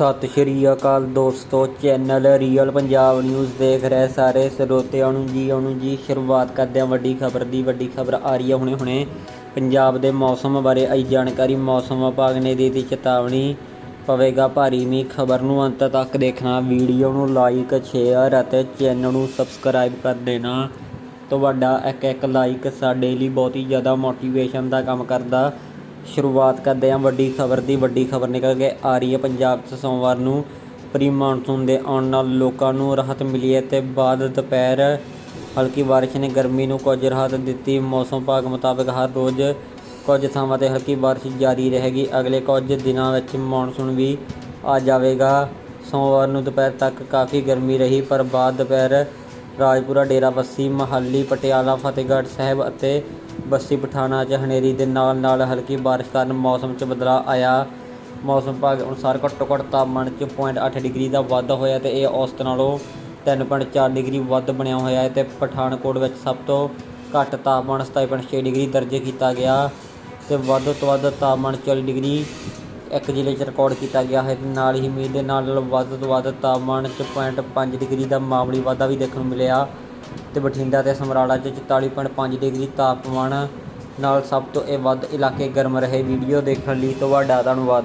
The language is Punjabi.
ਸਤਿ ਸ਼੍ਰੀ ਅਕਾਲ ਦੋਸਤੋ, ਚੈਨਲ ਰੀਅਲ ਪੰਜਾਬ ਨਿਊਜ਼ ਦੇਖ ਰਹੇ ਸਾਰੇ ਸਰੋਤਿਆਂ ਨੂੰ ਜੀ ਆਉਣ ਜੀ, ਸ਼ੁਰੂਆਤ ਕਰਦੇ ਹਾਂ ਵੱਡੀ ਖਬਰ ਦੀ। ਵੱਡੀ ਖਬਰ ਆ ਰਹੀ ਹੈ ਹੁਣੇ ਹੁਣੇ। ਪੰਜਾਬ ਦੇ ਮੌਸਮ ਬਾਰੇ ਆਈ ਜਾਣਕਾਰੀ, ਮੌਸਮ ਵਿਭਾਗ ਨੇ ਦੇ ਦਿੱਤੀ ਚੇਤਾਵਨੀ। ਪਵੇਗਾ ਭਾਰੀ ਮੀਂਹ। ਖਬਰ ਨੂੰ ਅੰਤ ਤੱਕ ਦੇਖਣਾ। ਵੀਡੀਓ ਨੂੰ ਲਾਈਕ ਸ਼ੇਅਰ ਅਤੇ ਚੈਨਲ ਨੂੰ ਸਬਸਕ੍ਰਾਈਬ ਕਰ ਦੇਣਾ। ਤੁਹਾਡਾ ਇੱਕ ਇੱਕ ਲਾਈਕ ਸਾਡੇ ਲਈ ਬਹੁਤ ਹੀ ਜ਼ਿਆਦਾ ਮੋਟੀਵੇਸ਼ਨ ਦਾ ਕੰਮ ਕਰਦਾ। ਸ਼ੁਰੂਆਤ ਕਰਦੇ ਹਾਂ। ਵੱਡੀ ਖਬਰ ਦੀ ਵੱਡੀ ਖਬਰ ਨਿਕਲ ਕੇ ਆ ਰਹੀ ਹੈ। ਪੰਜਾਬ 'ਚ ਸੋਮਵਾਰ ਨੂੰ ਪ੍ਰੀ ਮਾਨਸੂਨ ਦੇ ਆਉਣ ਨਾਲ ਲੋਕਾਂ ਨੂੰ ਰਾਹਤ ਮਿਲੀ ਹੈ ਤੇ ਬਾਅਦ ਦੁਪਹਿਰ ਹਲਕੀ ਬਾਰਿਸ਼ ਨੇ ਗਰਮੀ ਨੂੰ ਕੁਝ ਰਾਹਤ ਦਿੱਤੀ। ਮੌਸਮ ਵਿਭਾਗ ਮੁਤਾਬਕ ਹਰ ਰੋਜ਼ ਕੁਝ ਥਾਵਾਂ ਤੇ ਹਲਕੀ ਬਾਰਿਸ਼ ਜਾਰੀ ਰਹੇਗੀ। ਅਗਲੇ ਕੁਝ ਦਿਨਾਂ ਵਿੱਚ ਮੌਨਸੂਨ ਵੀ ਆ ਜਾਵੇਗਾ। ਸੋਮਵਾਰ ਨੂੰ ਦੁਪਹਿਰ ਤੱਕ ਕਾਫੀ ਗਰਮੀ ਰਹੀ, ਪਰ ਬਾਅਦ ਦੁਪਹਿਰ ਰਾਜਪੁਰਾ ਡੇਰਾਬੱਸੀ ਮਹਾਲੀ, ਪਟਿਆਲਾ, ਫਤਿਹਗੜ੍ਹ ਸਾਹਿਬ ਅਤੇ ਬੱਸੀ ਪਠਾਣਾ 'ਚ ਹਨੇਰੀ ਦੇ ਨਾਲ ਨਾਲ ਹਲਕੀ ਬਾਰਿਸ਼ ਕਾਰਨ ਮੌਸਮ 'ਚ ਬਦਲਾਅ ਆਇਆ। ਮੌਸਮ ਵਿਭਾਗ ਅਨੁਸਾਰ ਘੱਟੋ ਘੱਟ ਤਾਪਮਾਨ 'ਚ 0.8 ਡਿਗਰੀ ਦਾ ਵਾਧਾ ਹੋਇਆ ਤੇ ਇਹ ਔਸਤ ਨਾਲੋਂ 3.4 ਡਿਗਰੀ ਵੱਧ ਬਣਿਆ ਹੋਇਆ ਹੈ ਤੇ ਪਠਾਨਕੋਟ ਵਿੱਚ ਸਭ ਤੋਂ ਘੱਟ ਤਾਪਮਾਨ 27.6 ਡਿਗਰੀ ਦਰਜ ਕੀਤਾ ਗਿਆ ਤੇ ਵੱਧ ਤੋਂ ਵੱਧ ਤਾਪਮਾਨ 40 ਡਿਗਰੀ ਇੱਕ ਜ਼ਿਲ੍ਹੇ 'ਚ ਰਿਕਾਰਡ ਕੀਤਾ ਗਿਆ ਹੈ। ਤੇ ਨਾਲ ਹੀ ਮੀਂਹ ਦੇ ਨਾਲ ਨਾਲ ਵੱਧ ਤੋਂ ਵੱਧ ਤਾਪਮਾਨ 'ਚ 0.5 ਡਿਗਰੀ ਦਾ ਮਾਮੂਲੀ ਵਾਧਾ ਵੀ ਦੇਖਣ ਨੂੰ ਮਿਲਿਆ। ਤੇ ਬਠਿੰਡਾ ਤੇ ਸਮਰਾਲਾ 'ਚ 44.5 ਡਿਗਰੀ ਤਾਪਮਾਨ ਨਾਲ ਸਭ ਤੋਂ ਇਹ ਵੱਧ ਇਲਾਕੇ ਗਰਮ ਰਹੇ। ਵੀਡੀਓ ਦੇਖਣ ਲਈ ਤੁਹਾਡਾ ਧੰਨਵਾਦ।